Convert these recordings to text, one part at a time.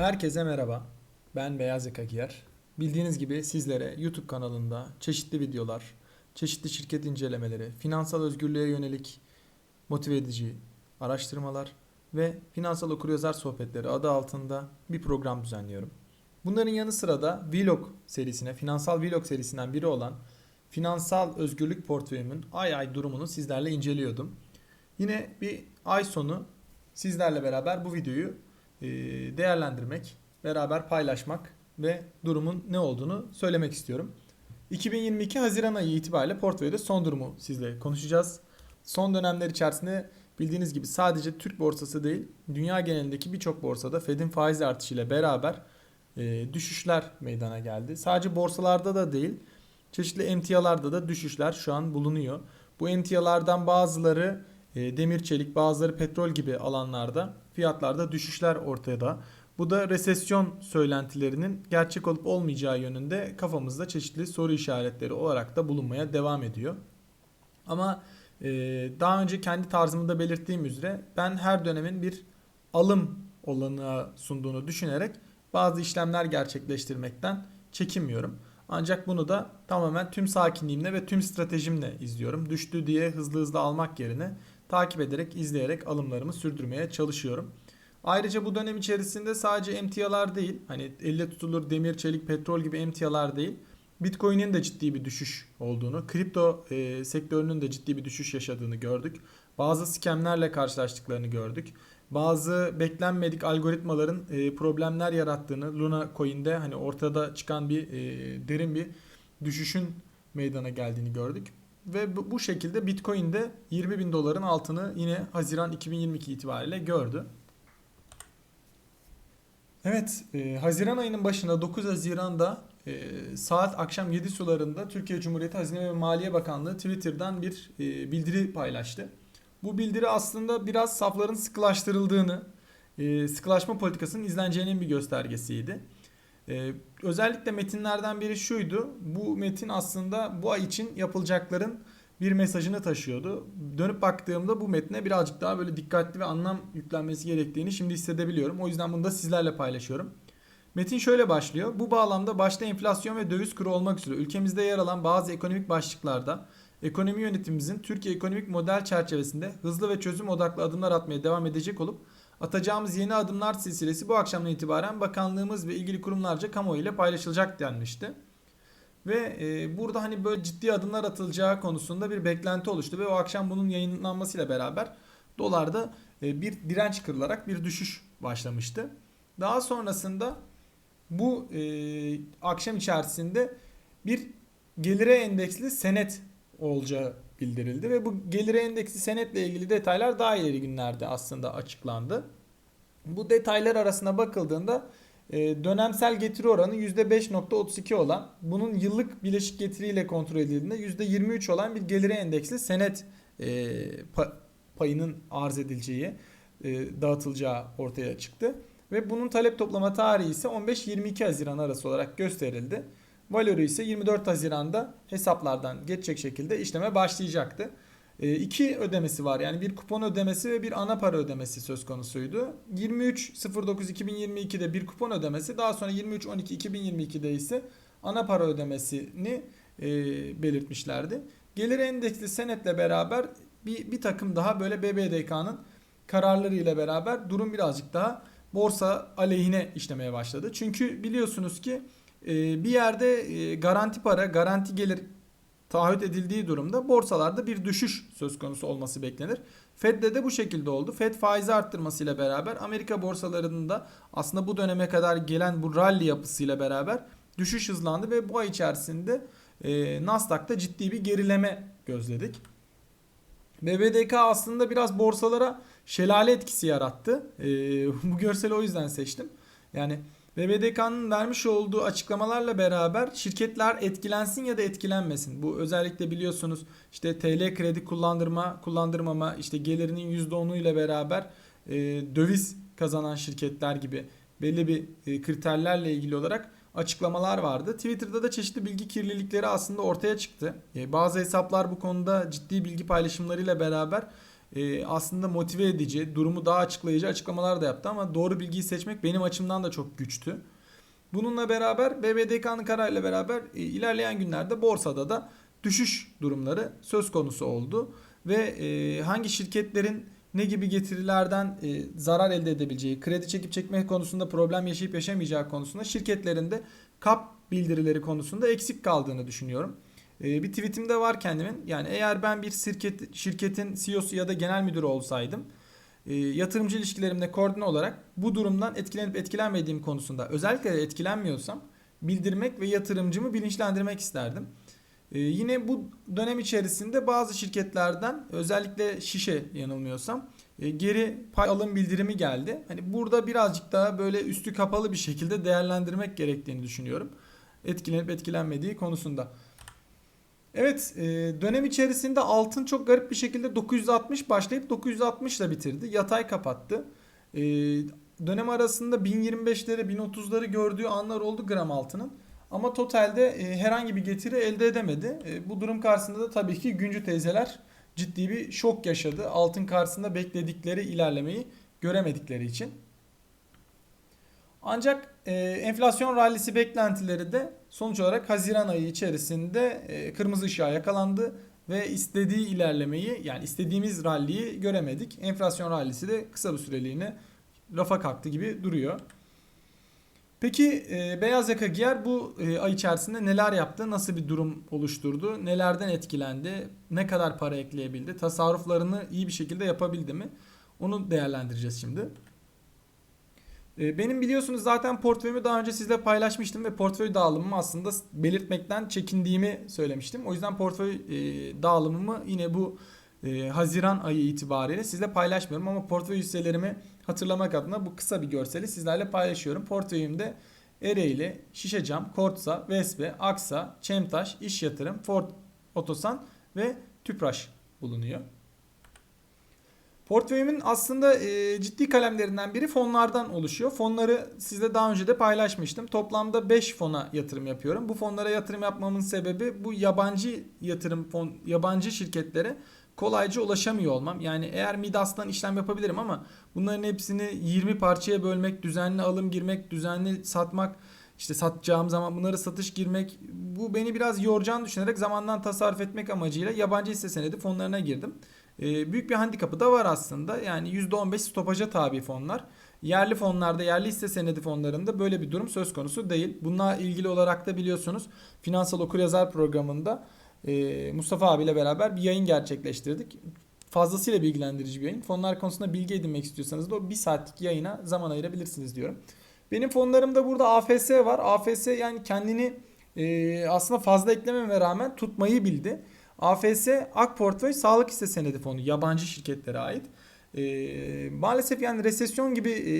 Herkese merhaba. Ben Beyaz Yaka Giyer. Bildiğiniz gibi sizlere YouTube kanalında çeşitli videolar, çeşitli şirket incelemeleri, finansal özgürlüğe yönelik motive edici araştırmalar ve finansal okuryazar sohbetleri adı altında bir program düzenliyorum. Bunların yanı sıra da Vlog serisine, finansal Vlog serisinden biri olan finansal özgürlük portföyümün ay ay durumunu sizlerle inceliyordum. Yine bir ay sonu sizlerle beraber bu videoyu değerlendirmek, beraber paylaşmak ve durumun ne olduğunu söylemek istiyorum. 2022 Haziran ayı itibariyle portföyde son durumu sizle konuşacağız. Son dönemler içerisinde bildiğiniz gibi sadece Türk borsası değil, dünya genelindeki birçok borsada Fed'in faiz artışıyla beraber e, düşüşler meydana geldi. Sadece borsalarda da değil, çeşitli emtialarda da düşüşler şu an bulunuyor. Bu emtialardan bazıları e, demir çelik, bazıları petrol gibi alanlarda fiyatlarda düşüşler ortada. Bu da resesyon söylentilerinin gerçek olup olmayacağı yönünde kafamızda çeşitli soru işaretleri olarak da bulunmaya devam ediyor. Ama e, daha önce kendi tarzımda belirttiğim üzere ben her dönemin bir alım olanağı sunduğunu düşünerek bazı işlemler gerçekleştirmekten çekinmiyorum. Ancak bunu da tamamen tüm sakinliğimle ve tüm stratejimle izliyorum. Düştü diye hızlı hızlı almak yerine takip ederek, izleyerek alımlarımı sürdürmeye çalışıyorum. Ayrıca bu dönem içerisinde sadece emtialar değil, hani elle tutulur demir, çelik, petrol gibi emtialar değil, Bitcoin'in de ciddi bir düşüş olduğunu, kripto e, sektörünün de ciddi bir düşüş yaşadığını gördük. Bazı skemlerle karşılaştıklarını gördük. Bazı beklenmedik algoritmaların e, problemler yarattığını Luna Coin'de hani ortada çıkan bir e, derin bir düşüşün meydana geldiğini gördük. Ve bu, şekilde Bitcoin'de 20 bin doların altını yine Haziran 2022 itibariyle gördü. Evet, e, Haziran ayının başında 9 Haziran'da e, saat akşam 7 sularında Türkiye Cumhuriyeti Hazine ve Maliye Bakanlığı Twitter'dan bir e, bildiri paylaştı. Bu bildiri aslında biraz safların sıkılaştırıldığını, e, sıkılaşma politikasının izleneceğinin bir göstergesiydi. E, özellikle metinlerden biri şuydu. Bu metin aslında bu ay için yapılacakların bir mesajını taşıyordu. Dönüp baktığımda bu metne birazcık daha böyle dikkatli ve anlam yüklenmesi gerektiğini şimdi hissedebiliyorum. O yüzden bunu da sizlerle paylaşıyorum. Metin şöyle başlıyor. Bu bağlamda başta enflasyon ve döviz kuru olmak üzere ülkemizde yer alan bazı ekonomik başlıklarda ekonomi yönetimimizin Türkiye ekonomik model çerçevesinde hızlı ve çözüm odaklı adımlar atmaya devam edecek olup atacağımız yeni adımlar silsilesi bu akşamdan itibaren bakanlığımız ve ilgili kurumlarca kamuoyu ile paylaşılacak denmişti. Ve e, burada hani böyle ciddi adımlar atılacağı konusunda bir beklenti oluştu ve o akşam bunun yayınlanmasıyla beraber dolarda e, bir direnç kırılarak bir düşüş başlamıştı. Daha sonrasında bu e, akşam içerisinde bir gelire endeksli senet olacağı bildirildi ve bu gelire endeksli senetle ilgili detaylar daha ileri günlerde aslında açıklandı. Bu detaylar arasına bakıldığında e, dönemsel getiri oranı %5.32 olan bunun yıllık bileşik getiriyle kontrol edildiğinde %23 olan bir gelire endeksli senet e, payının arz edileceği e, dağıtılacağı ortaya çıktı. Ve bunun talep toplama tarihi ise 15-22 Haziran arası olarak gösterildi. Valörü ise 24 Haziran'da hesaplardan geçecek şekilde işleme başlayacaktı. E, iki ödemesi var yani bir kupon ödemesi ve bir ana para ödemesi söz konusuydu. 23.09.2022'de bir kupon ödemesi daha sonra 23.12.2022'de ise ana para ödemesini e, belirtmişlerdi. Gelir endeksli senetle beraber bir, bir takım daha böyle BBDK'nın kararları ile beraber durum birazcık daha borsa aleyhine işlemeye başladı. Çünkü biliyorsunuz ki bir yerde e, garanti para, garanti gelir taahhüt edildiği durumda borsalarda bir düşüş söz konusu olması beklenir. Fed'de de bu şekilde oldu. Fed faizi arttırmasıyla beraber Amerika borsalarında aslında bu döneme kadar gelen bu rally yapısıyla beraber düşüş hızlandı ve bu ay içerisinde e, Nasdaq'ta ciddi bir gerileme gözledik. BBDK aslında biraz borsalara şelale etkisi yarattı. E, bu görseli o yüzden seçtim. Yani BBDK'nın vermiş olduğu açıklamalarla beraber şirketler etkilensin ya da etkilenmesin. Bu özellikle biliyorsunuz işte TL kredi kullandırma, kullandırmama, işte gelirinin %10'u ile beraber e, döviz kazanan şirketler gibi belli bir e, kriterlerle ilgili olarak açıklamalar vardı. Twitter'da da çeşitli bilgi kirlilikleri aslında ortaya çıktı. E, bazı hesaplar bu konuda ciddi bilgi paylaşımlarıyla beraber e, aslında motive edici, durumu daha açıklayıcı açıklamalar da yaptı ama doğru bilgiyi seçmek benim açımdan da çok güçtü. Bununla beraber BBDK'nın kararıyla beraber e, ilerleyen günlerde borsada da düşüş durumları söz konusu oldu ve e, hangi şirketlerin ne gibi getirilerden e, zarar elde edebileceği, kredi çekip çekme konusunda problem yaşayıp yaşamayacağı konusunda şirketlerin de kap bildirileri konusunda eksik kaldığını düşünüyorum. E, bir tweetim de var kendimin. Yani eğer ben bir şirket şirketin CEO'su ya da genel müdürü olsaydım e, yatırımcı ilişkilerimde koordine olarak bu durumdan etkilenip etkilenmediğim konusunda özellikle etkilenmiyorsam bildirmek ve yatırımcımı bilinçlendirmek isterdim. Ee, yine bu dönem içerisinde bazı şirketlerden özellikle şişe yanılmıyorsam e, geri pay alım bildirimi geldi. Hani burada birazcık daha böyle üstü kapalı bir şekilde değerlendirmek gerektiğini düşünüyorum. Etkilenip etkilenmediği konusunda. Evet e, dönem içerisinde altın çok garip bir şekilde 960 başlayıp 960 ile bitirdi. Yatay kapattı. E, dönem arasında 1025'leri 1030'ları gördüğü anlar oldu gram altının. Ama totalde e, herhangi bir getiri elde edemedi. Bu durum karşısında da tabii ki Güncü teyzeler ciddi bir şok yaşadı. Altın karşısında bekledikleri ilerlemeyi göremedikleri için. Ancak e, enflasyon rallisi beklentileri de sonuç olarak Haziran ayı içerisinde e, kırmızı ışığa yakalandı ve istediği ilerlemeyi yani istediğimiz ralliyi göremedik. Enflasyon rallisi de kısa bir süreliğine rafa kalktı gibi duruyor. Peki e, beyaz yaka giyer bu e, ay içerisinde neler yaptı? Nasıl bir durum oluşturdu? Nelerden etkilendi? Ne kadar para ekleyebildi? Tasarruflarını iyi bir şekilde yapabildi mi? Onu değerlendireceğiz şimdi. E, benim biliyorsunuz zaten portföyümü daha önce sizle paylaşmıştım ve portföy dağılımımı aslında belirtmekten çekindiğimi söylemiştim. O yüzden portföy e, dağılımımı yine bu e, Haziran ayı itibariyle sizle paylaşmıyorum ama portföy hisselerimi hatırlamak adına bu kısa bir görseli sizlerle paylaşıyorum. Portföyümde Ereğli, Şişecam, Kortsa, Vespe, Aksa, Çemtaş, İş Yatırım, Ford Otosan ve Tüpraş bulunuyor. Portföyümün aslında e, ciddi kalemlerinden biri fonlardan oluşuyor. Fonları sizle daha önce de paylaşmıştım. Toplamda 5 fona yatırım yapıyorum. Bu fonlara yatırım yapmamın sebebi bu yabancı yatırım fon yabancı şirketlere kolayca ulaşamıyor olmam. Yani eğer Midas'tan işlem yapabilirim ama bunların hepsini 20 parçaya bölmek, düzenli alım girmek, düzenli satmak, işte satacağım zaman bunları satış girmek bu beni biraz yoracağını düşünerek zamandan tasarruf etmek amacıyla yabancı hisse senedi fonlarına girdim. Ee, büyük bir handikapı da var aslında. Yani %15 stopaja tabi fonlar. Yerli fonlarda, yerli hisse senedi fonlarında böyle bir durum söz konusu değil. Bununla ilgili olarak da biliyorsunuz Finansal Okuryazar programında e, Mustafa abiyle beraber bir yayın gerçekleştirdik. Fazlasıyla bilgilendirici bir yayın. Fonlar konusunda bilgi edinmek istiyorsanız da o bir saatlik yayına zaman ayırabilirsiniz diyorum. Benim fonlarımda burada AFS var. AFS yani kendini e, aslında fazla eklememe rağmen tutmayı bildi. AFS Ak Portföy Sağlık Hisse Senedi Fonu yabancı şirketlere ait. E, maalesef yani resesyon gibi e,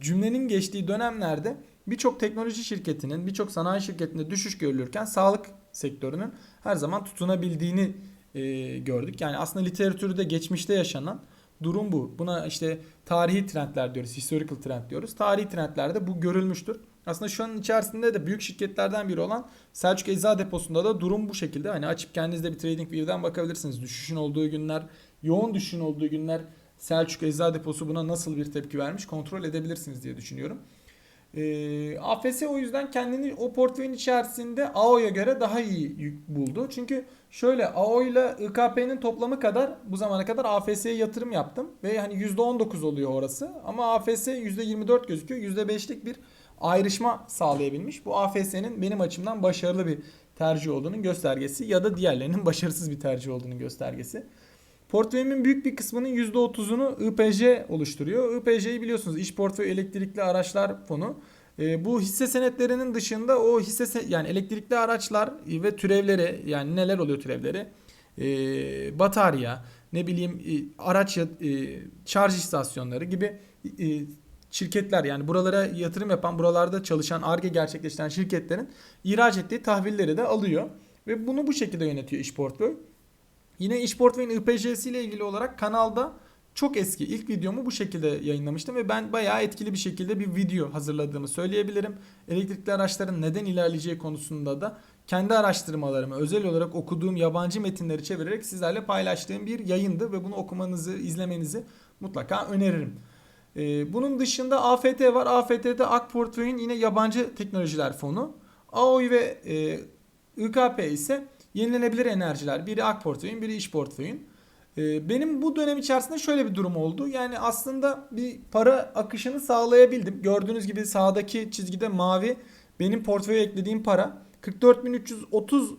cümlenin geçtiği dönemlerde birçok teknoloji şirketinin, birçok sanayi şirketinde düşüş görülürken sağlık sektörünün her zaman tutunabildiğini e, gördük. Yani aslında literatürde geçmişte yaşanan durum bu. Buna işte tarihi trendler diyoruz, historical trend diyoruz. Tarihi trendlerde bu görülmüştür. Aslında şu an içerisinde de büyük şirketlerden biri olan Selçuk Eczacı Deposu'nda da durum bu şekilde. Hani açıp kendinizde bir trading view'den bakabilirsiniz. Düşüşün olduğu günler, yoğun düşüşün olduğu günler Selçuk Eczacı Deposu buna nasıl bir tepki vermiş kontrol edebilirsiniz diye düşünüyorum. E, AFS o yüzden kendini o portföyün içerisinde AO'ya göre daha iyi buldu. Çünkü şöyle AO ile IKP'nin toplamı kadar bu zamana kadar AFS'ye yatırım yaptım. Ve hani %19 oluyor orası. Ama AFS %24 gözüküyor. %5'lik bir ayrışma sağlayabilmiş. Bu AFS'nin benim açımdan başarılı bir tercih olduğunun göstergesi ya da diğerlerinin başarısız bir tercih olduğunun göstergesi. Portföyümün büyük bir kısmının %30'unu IPJ oluşturuyor. IPJ'yi biliyorsunuz iş portföy elektrikli araçlar fonu. E, bu hisse senetlerinin dışında o hisse yani elektrikli araçlar ve türevleri yani neler oluyor türevleri? E, batarya, ne bileyim e, araç e, şarj istasyonları gibi e, şirketler yani buralara yatırım yapan, buralarda çalışan, ARGE gerçekleştiren şirketlerin ihraç ettiği tahvilleri de alıyor. Ve bunu bu şekilde yönetiyor iş portföy. Yine iş portföyün IPJ'si ile ilgili olarak kanalda çok eski. İlk videomu bu şekilde yayınlamıştım ve ben bayağı etkili bir şekilde bir video hazırladığımı söyleyebilirim. Elektrikli araçların neden ilerleyeceği konusunda da kendi araştırmalarımı özel olarak okuduğum yabancı metinleri çevirerek sizlerle paylaştığım bir yayındı ve bunu okumanızı, izlemenizi mutlaka öneririm. Ee, bunun dışında AFT var. AFT'de AK Portföy'ün yine yabancı teknolojiler fonu. AOI ve e, IKP ise yenilenebilir enerjiler. Biri AK Portföy'ün, biri iş portföyün. Ee, benim bu dönem içerisinde şöyle bir durum oldu. Yani aslında bir para akışını sağlayabildim. Gördüğünüz gibi sağdaki çizgide mavi benim portföye eklediğim para. 44.330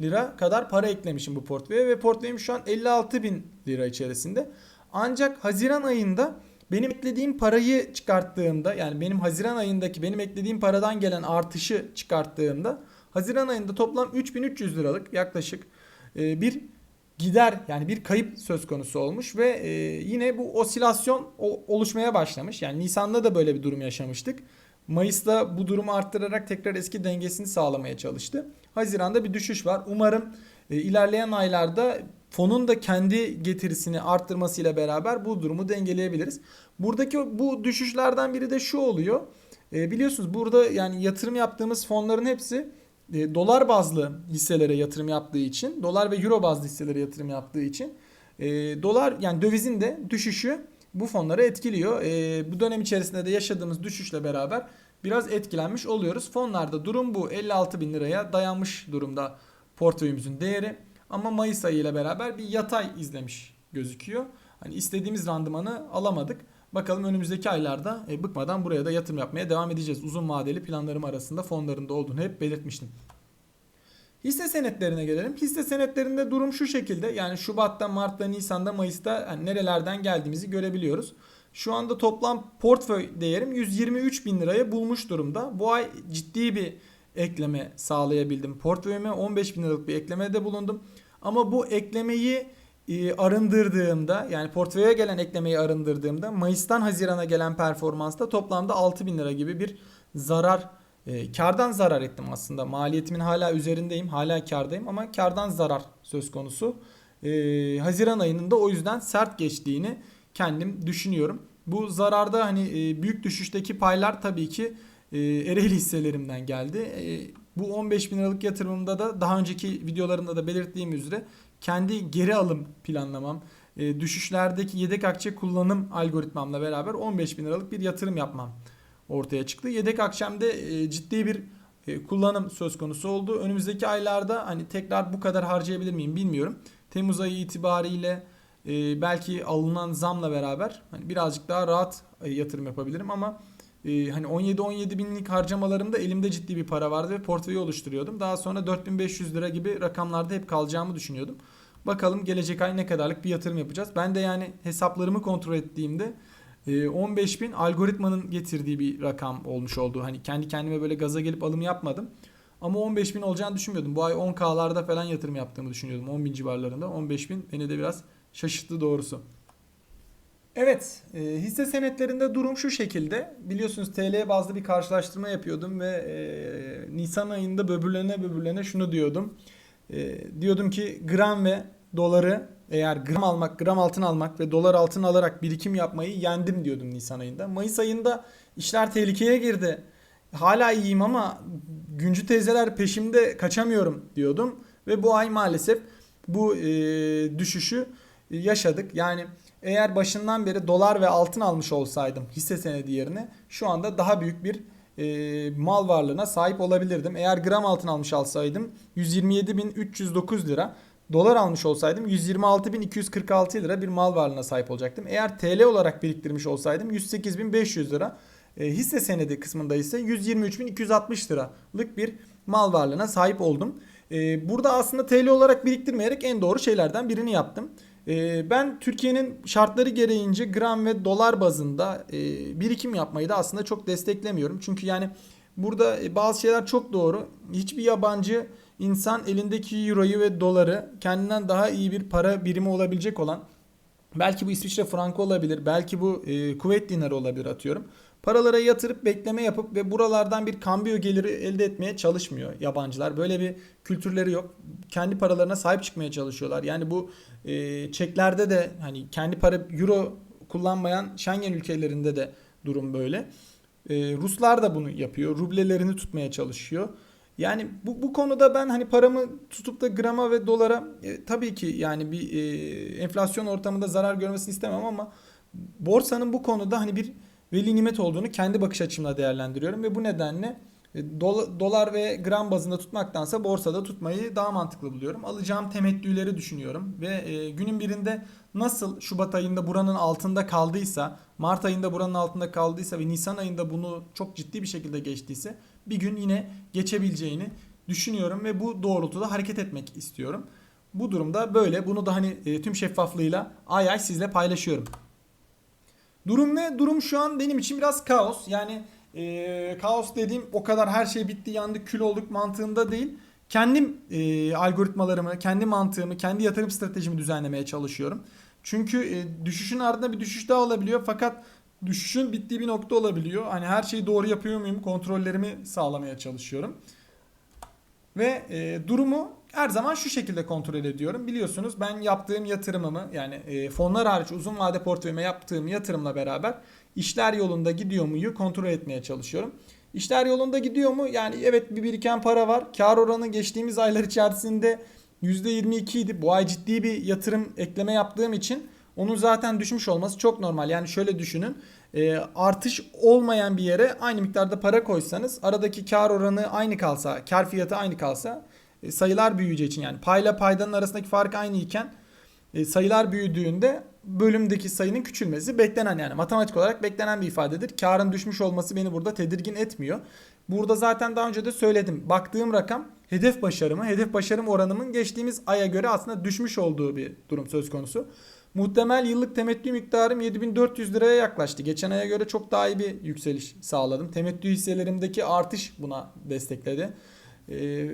lira kadar para eklemişim bu portföye ve portföyüm şu an 56.000 lira içerisinde. Ancak Haziran ayında benim eklediğim parayı çıkarttığımda yani benim Haziran ayındaki benim eklediğim paradan gelen artışı çıkarttığımda Haziran ayında toplam 3300 liralık yaklaşık e, bir gider yani bir kayıp söz konusu olmuş ve e, yine bu osilasyon oluşmaya başlamış. Yani Nisan'da da böyle bir durum yaşamıştık. Mayıs'ta bu durumu arttırarak tekrar eski dengesini sağlamaya çalıştı. Haziran'da bir düşüş var. Umarım e, ilerleyen aylarda fonun da kendi getirisini arttırmasıyla beraber bu durumu dengeleyebiliriz. Buradaki bu düşüşlerden biri de şu oluyor. E, biliyorsunuz burada yani yatırım yaptığımız fonların hepsi e, dolar bazlı hisselere yatırım yaptığı için, dolar ve euro bazlı hisselere yatırım yaptığı için e, dolar yani dövizin de düşüşü bu fonları etkiliyor. E, bu dönem içerisinde de yaşadığımız düşüşle beraber biraz etkilenmiş oluyoruz. Fonlarda durum bu. 56 bin liraya dayanmış durumda portföyümüzün değeri. Ama Mayıs ayı ile beraber bir yatay izlemiş gözüküyor. Hani istediğimiz randımanı alamadık. Bakalım önümüzdeki aylarda e, bıkmadan buraya da yatırım yapmaya devam edeceğiz. Uzun vadeli planlarım arasında fonlarında olduğunu hep belirtmiştim. Hisse senetlerine gelelim. Hisse senetlerinde durum şu şekilde. Yani Şubat'ta, Mart'ta, Nisan'da, Mayıs'ta yani nerelerden geldiğimizi görebiliyoruz. Şu anda toplam portföy değerim 123 bin liraya bulmuş durumda. Bu ay ciddi bir ekleme sağlayabildim. Portföyüme 15 bin liralık bir eklemede bulundum. Ama bu eklemeyi e, arındırdığımda yani portföye gelen eklemeyi arındırdığımda Mayıs'tan Haziran'a gelen performansta toplamda 6 bin lira gibi bir zarar e, kardan zarar ettim aslında. Maliyetimin hala üzerindeyim. Hala kardayım ama kardan zarar söz konusu. E, Haziran ayının da o yüzden sert geçtiğini kendim düşünüyorum. Bu zararda hani e, büyük düşüşteki paylar tabii ki e, Ereğli hisselerimden geldi. E, bu 15 bin liralık yatırımımda da daha önceki videolarımda da belirttiğim üzere kendi geri alım planlamam, e, düşüşlerdeki yedek akçe kullanım algoritmamla beraber 15 bin liralık bir yatırım yapmam ortaya çıktı. Yedek akşamda e, ciddi bir e, kullanım söz konusu oldu. Önümüzdeki aylarda hani tekrar bu kadar harcayabilir miyim bilmiyorum. Temmuz ayı itibariyle belki alınan zamla beraber hani birazcık daha rahat yatırım yapabilirim ama e, hani 17-17 binlik harcamalarımda elimde ciddi bir para vardı ve portföyü oluşturuyordum. Daha sonra 4500 lira gibi rakamlarda hep kalacağımı düşünüyordum. Bakalım gelecek ay ne kadarlık bir yatırım yapacağız. Ben de yani hesaplarımı kontrol ettiğimde 15 bin algoritmanın getirdiği bir rakam olmuş oldu. Hani kendi kendime böyle gaza gelip alım yapmadım. Ama 15 bin olacağını düşünmüyordum. Bu ay 10K'larda falan yatırım yaptığımı düşünüyordum. 10 bin civarlarında. 15 bin beni de biraz şaşırttı doğrusu. Evet, e, hisse senetlerinde durum şu şekilde. Biliyorsunuz TL bazlı bir karşılaştırma yapıyordum ve e, Nisan ayında böbürlene böbürlene şunu diyordum. E, diyordum ki gram ve doları eğer gram almak, gram altın almak ve dolar altın alarak birikim yapmayı yendim diyordum Nisan ayında. Mayıs ayında işler tehlikeye girdi. Hala iyiyim ama güncü teyzeler peşimde kaçamıyorum diyordum. Ve bu ay maalesef bu e, düşüşü yaşadık. Yani eğer başından beri dolar ve altın almış olsaydım hisse senedi yerine şu anda daha büyük bir e, mal varlığına sahip olabilirdim. Eğer gram altın almış olsaydım 127.309 lira dolar almış olsaydım 126.246 lira bir mal varlığına sahip olacaktım. Eğer TL olarak biriktirmiş olsaydım 108.500 lira. E, hisse senedi kısmında ise 123.260 liralık bir mal varlığına sahip oldum. E, burada aslında TL olarak biriktirmeyerek en doğru şeylerden birini yaptım. E, ben Türkiye'nin şartları gereğince gram ve dolar bazında e, birikim yapmayı da aslında çok desteklemiyorum. Çünkü yani burada e, bazı şeyler çok doğru. Hiçbir yabancı insan elindeki euroyu ve doları kendinden daha iyi bir para birimi olabilecek olan belki bu İsviçre frankı olabilir, belki bu e, Kuveyt dinarı olabilir atıyorum. Paralara yatırıp bekleme yapıp ve buralardan bir kambiyo geliri elde etmeye çalışmıyor yabancılar. Böyle bir kültürleri yok. Kendi paralarına sahip çıkmaya çalışıyorlar. Yani bu e, çeklerde de hani kendi para euro kullanmayan Schengen ülkelerinde de durum böyle. E, Ruslar da bunu yapıyor. Rublelerini tutmaya çalışıyor. Yani bu, bu konuda ben hani paramı tutup da grama ve dolara e, tabii ki yani bir e, enflasyon ortamında zarar görmesini istemem ama borsanın bu konuda hani bir veli nimet olduğunu kendi bakış açımla değerlendiriyorum ve bu nedenle e, dola- dolar ve gram bazında tutmaktansa borsada tutmayı daha mantıklı buluyorum. Alacağım temettüleri düşünüyorum ve e, günün birinde nasıl Şubat ayında buranın altında kaldıysa, Mart ayında buranın altında kaldıysa ve Nisan ayında bunu çok ciddi bir şekilde geçtiyse bir gün yine geçebileceğini düşünüyorum ve bu doğrultuda hareket etmek istiyorum. Bu durumda böyle. Bunu da hani e, tüm şeffaflığıyla ay ay sizle paylaşıyorum. Durum ne? Durum şu an benim için biraz kaos. Yani e, kaos dediğim o kadar her şey bitti yandı kül olduk mantığında değil. Kendim e, algoritmalarımı, kendi mantığımı, kendi yatırım stratejimi düzenlemeye çalışıyorum. Çünkü e, düşüşün ardında bir düşüş daha olabiliyor fakat düşüşün bittiği bir nokta olabiliyor. Hani her şeyi doğru yapıyor muyum kontrollerimi sağlamaya çalışıyorum. Ve e, durumu her zaman şu şekilde kontrol ediyorum. Biliyorsunuz ben yaptığım yatırımımı yani e, fonlar hariç uzun vade portföyüme yaptığım yatırımla beraber işler yolunda gidiyor muyu kontrol etmeye çalışıyorum. İşler yolunda gidiyor mu? Yani evet bir biriken para var. Kar oranı geçtiğimiz aylar içerisinde %22 idi. Bu ay ciddi bir yatırım ekleme yaptığım için onun zaten düşmüş olması çok normal. Yani şöyle düşünün. E, artış olmayan bir yere aynı miktarda para koysanız aradaki kar oranı aynı kalsa, kar fiyatı aynı kalsa sayılar büyüyeceği için yani payla paydanın arasındaki fark aynı iken e, sayılar büyüdüğünde bölümdeki sayının küçülmesi beklenen yani matematik olarak beklenen bir ifadedir. Karın düşmüş olması beni burada tedirgin etmiyor. Burada zaten daha önce de söyledim. Baktığım rakam hedef başarımı, hedef başarım oranımın geçtiğimiz aya göre aslında düşmüş olduğu bir durum söz konusu. Muhtemel yıllık temettü miktarım 7400 liraya yaklaştı. Geçen aya göre çok daha iyi bir yükseliş sağladım. Temettü hisselerimdeki artış buna destekledi. Ee,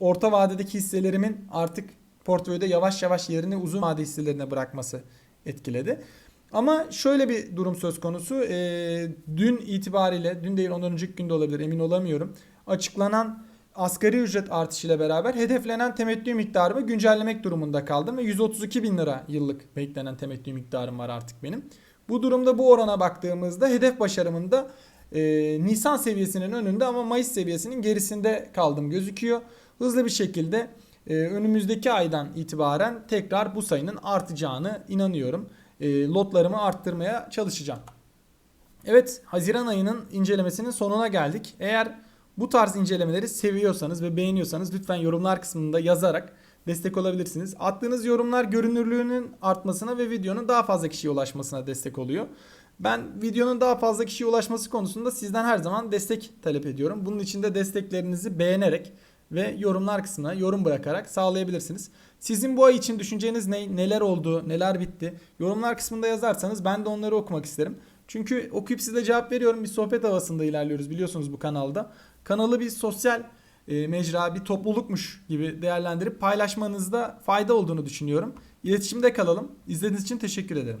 orta vadedeki hisselerimin artık portföyde yavaş yavaş yerini uzun vade hisselerine bırakması etkiledi. Ama şöyle bir durum söz konusu. Ee, dün itibariyle, dün değil ondan önceki günde olabilir emin olamıyorum. Açıklanan asgari ücret artışıyla beraber hedeflenen temettü miktarımı güncellemek durumunda kaldım ve 132 bin lira yıllık beklenen temettü miktarım var artık benim. Bu durumda bu orana baktığımızda hedef başarımında e, Nisan seviyesinin önünde ama Mayıs seviyesinin gerisinde kaldım gözüküyor. Hızlı bir şekilde e, önümüzdeki aydan itibaren tekrar bu sayının artacağını inanıyorum. E, lotlarımı arttırmaya çalışacağım. Evet Haziran ayının incelemesinin sonuna geldik. Eğer bu tarz incelemeleri seviyorsanız ve beğeniyorsanız lütfen yorumlar kısmında yazarak destek olabilirsiniz. Attığınız yorumlar görünürlüğünün artmasına ve videonun daha fazla kişiye ulaşmasına destek oluyor. Ben videonun daha fazla kişiye ulaşması konusunda sizden her zaman destek talep ediyorum. Bunun için de desteklerinizi beğenerek ve yorumlar kısmına yorum bırakarak sağlayabilirsiniz. Sizin bu ay için düşünceniz ne, neler oldu, neler bitti? Yorumlar kısmında yazarsanız ben de onları okumak isterim. Çünkü okuyup size cevap veriyorum. Bir sohbet havasında ilerliyoruz biliyorsunuz bu kanalda. Kanalı bir sosyal e, mecra, bir toplulukmuş gibi değerlendirip paylaşmanızda fayda olduğunu düşünüyorum. İletişimde kalalım. İzlediğiniz için teşekkür ederim.